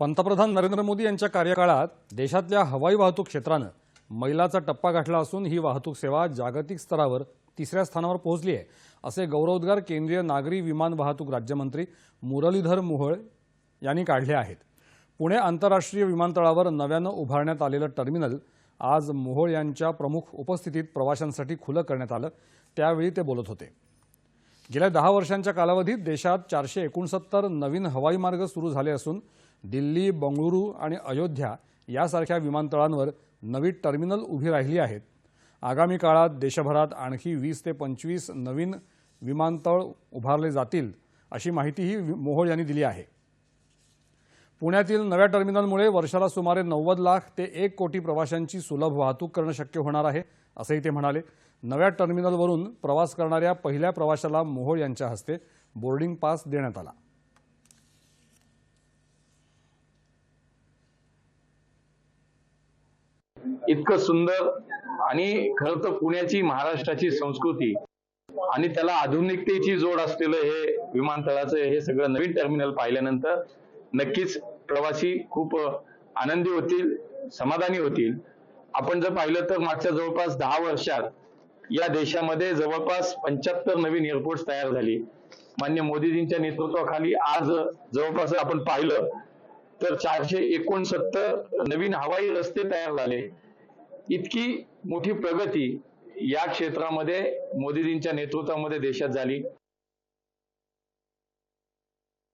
पंतप्रधान नरेंद्र मोदी यांच्या कार्यकाळात देशातल्या हवाई वाहतूक क्षेत्रानं मैलाचा टप्पा गाठला असून ही वाहतूक सेवा जागतिक स्तरावर तिसऱ्या स्थानावर पोहोचली आहे असे गौरवोद्गार केंद्रीय नागरी विमान वाहतूक राज्यमंत्री मुरलीधर मोहोळ यांनी काढले आहेत. पुणे आंतरराष्ट्रीय विमानतळावर नव्यानं उभारण्यात आलेलं टर्मिनल आज मोहोळ यांच्या प्रमुख उपस्थितीत प्रवाशांसाठी खुलं करण्यात आलं त्यावेळी ते बोलत होते. गेल्या दहा वर्षांच्या कालावधीत देशात चारशे एकोणसत्तर नवीन हवाई मार्ग सुरू झाले असून दिल्ली बंगळुरू आणि अयोध्या यासारख्या विमानतळांवर नवी टर्मिनल उभी राहिली आहेत. आगामी काळात देशभरात आणखी वीस ते पंचवीस नवीन विमानतळ उभारले जातील अशी माहितीही वि- मोहोळ यांनी दिली आहे. पुण्यातील नव्या टर्मिनलमुळे वर्षाला सुमारे नव्वद लाख ते एक कोटी प्रवाशांची सुलभ वाहतूक करणं शक्य होणार आहे असंही ते म्हणाले. नव्या टर्मिनलवरून प्रवास करणाऱ्या पहिल्या प्रवाशाला मोहोळ यांच्या हस्ते बोर्डिंग पास देण्यात आला. इतकं सुंदर आणि खरं तर पुण्याची महाराष्ट्राची संस्कृती आणि त्याला आधुनिकतेची जोड असलेलं हे विमानतळाचं हे सगळं नवीन टर्मिनल पाहिल्यानंतर नक्कीच प्रवासी खूप आनंदी होतील समाधानी होतील. आपण जर पाहिलं तर मागच्या जवळपास दहा वर्षात या देशामध्ये जवळपास पंच्याहत्तर नवीन एअरपोर्ट तयार झाली. मान्य मोदीजींच्या नेतृत्वाखाली आज जवळपास आपण पाहिलं तर चारशे एकोणसत्तर नवीन हवाई रस्ते तयार झाले. इतकी मोठी प्रगती या क्षेत्रामध्ये मोदीजींच्या नेतृत्वामध्ये देशात झाली.